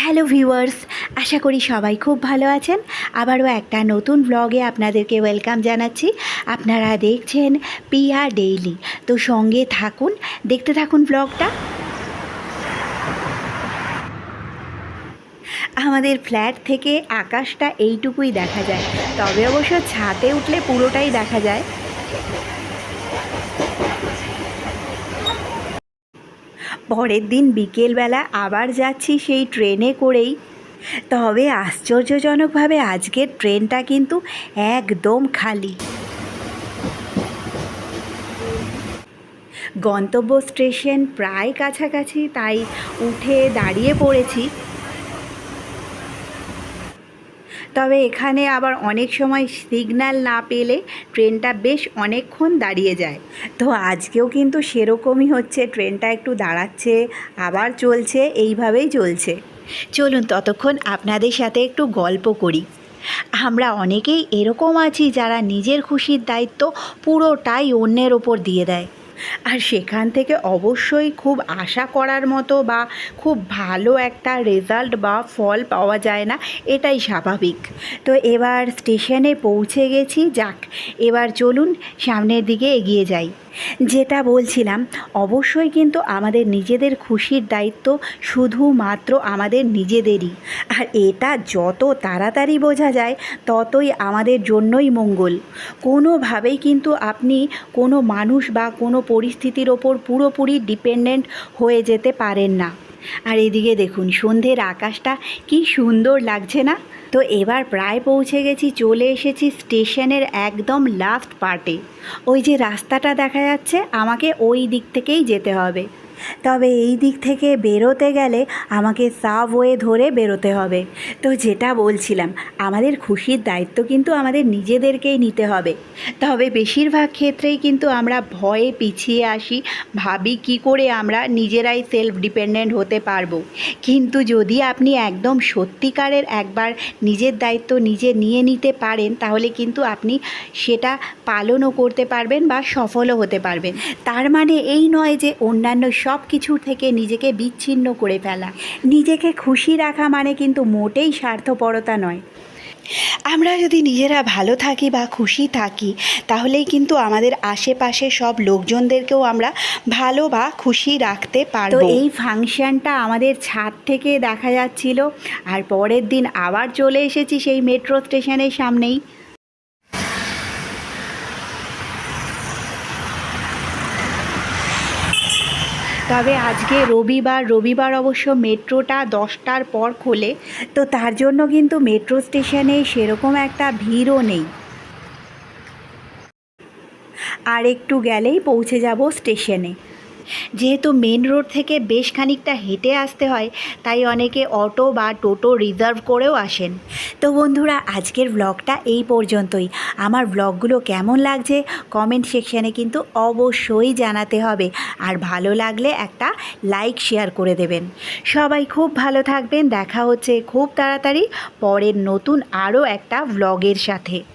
Hello viewers আশা করি সবাই খুব ভালো আছেন। আবারও একটা নতুন ব্লগে আপনাদেরকে ওয়েলকাম জানাচ্ছি। আপনারা দেখছেন পিয়া ডেইলি তো সঙ্গে থাকুন, দেখতে থাকুন ব্লগটা আমাদের ফ্ল্যাট থেকে আকাশটা এইটুকুই দেখা যায়। তবে অবশ্য ছাদে উঠলে পুরোটাই দেখা যায়। পরের দিন বিকেলবেলা আবার যাচ্ছি সেই ট্রেনে করেই। তবে আশ্চর্যজনকভাবে আজকের ট্রেনটা কিন্তু একদম খালি। গন্তব্য স্টেশন প্রায় কাছাকাছি, তাই উঠে দাঁড়িয়ে পড়েছি। তবে এখানে আবার অনেক সময় সিগন্যাল না পেলে ট্রেনটা বেশ অনেকক্ষণ দাঁড়িয়ে যায়। তো আজকেও কিন্তু সেরকমই হচ্ছে, ট্রেনটা একটু দাঁড়াচ্ছে, আবার চলছে, এইভাবেই চলছে। চলুন ততক্ষণ আপনাদের সাথে একটু গল্প করি। আমরা অনেকেই এরকম আছি যারা নিজের খুশির দায়িত্ব পুরোটাই অন্যের ওপর দিয়ে দেয়। আর সেখান থেকে অবশ্যই খুব আশা করার মতো বা খুব ভালো একটা রেজাল্ট বা ফল পাওয়া যায় না, এটাই স্বাভাবিক। তো এবার স্টেশনে পৌঁছে গেছি, যাক, এবার চলুন সামনের দিকে এগিয়ে যাই। যেটা বলছিলাম, অবশ্যই কিন্তু আমাদের নিজেদের খুশির দায়িত্ব শুধুমাত্র আমাদের নিজেদেরই। আর এটা যত তাড়াতাড়ি বোঝা যায়, ততই আমাদের জন্যই মঙ্গল। কোনোভাবেই কিন্তু আপনি কোনো মানুষ বা কোনো পরিস্থিতির ওপর পুরোপুরি ডিপেন্ডেন্ট হয়ে যেতে পারেন না। আর এদিকে দেখুন, সন্ধ্যের আকাশটা কি সুন্দর লাগছে না? তো এবার প্রায় পৌঁছে গেছি, চলে এসেছি স্টেশনের একদম লাস্ট পার্টে ওই যে রাস্তাটা দেখা যাচ্ছে, আমাকে ওই দিক থেকেই যেতে হবে। তবে এই দিক থেকে বেরোতে গেলে আমাকে সাবওয়ে ধরে বেরোতে হবে। তো যেটা বলছিলাম, আমাদের খুশির দায়িত্ব কিন্তু আমাদের নিজেদেরকেই নিতে হবে। তবে বেশিরভাগ ক্ষেত্রেই কিন্তু আমরা ভয়ে পিছিয়ে আসি, ভাবি কি করে আমরা নিজেরাই সেলফ ডিপেন্ডেন্ট হতে পারব। কিন্তু যদি আপনি একদম সত্যিকারের একবার নিজের দায়িত্ব নিজে নিয়ে নিতে পারেন, তাহলে কিন্তু আপনি সেটা পালনও করতে পারবেন বা সফলও হতে পারবেন। তার মানে এই নয় যে অন্যান্য সব কিছু থেকে নিজেকে বিচ্ছিন্ন করে ফেলা। নিজেকে খুশি রাখা মানে কিন্তু মোটেই স্বার্থপরতা নয়। আমরা যদি নিজেরা ভালো থাকি বা খুশি থাকি তাহলেই কিন্তু আমাদের আশেপাশে সব লোকজনদেরকেও আমরা ভালো বা খুশি রাখতে পারব। এই ফাংশনটা আমাদের ছাদ থেকে দেখা যাচ্ছিল আর পরের দিন আবার চলে এসেছি সেই মেট্রো স্টেশনের সামনেই। তবে আজকে রবিবার রবিবার অবশ্য মেট্রোটা দশটার পর খোলে, তো তার জন্য কিন্তু মেট্রো স্টেশনে সেরকম একটা ভিড়ও নেই। আর একটু গেলেই পৌঁছে যাব স্টেশনে। যেহেতু মেন রোড থেকে বেশ খানিকটা হেঁটে আসতে হয়, তাই অনেকে অটো বা টোটো রিজার্ভ করেও আসেন। তো বন্ধুরা, আজকের ব্লগটা এই পর্যন্তই। আমার ব্লগগুলো কেমন লাগছে কমেন্ট সেকশানে কিন্তু অবশ্যই জানাতে হবে। আর ভালো লাগলে একটা লাইক শেয়ার করে দেবেন। সবাই খুব ভালো থাকবেন। দেখা হচ্ছে খুব তাড়াতাড়ি পরের নতুন আরও একটা ব্লগের সাথে।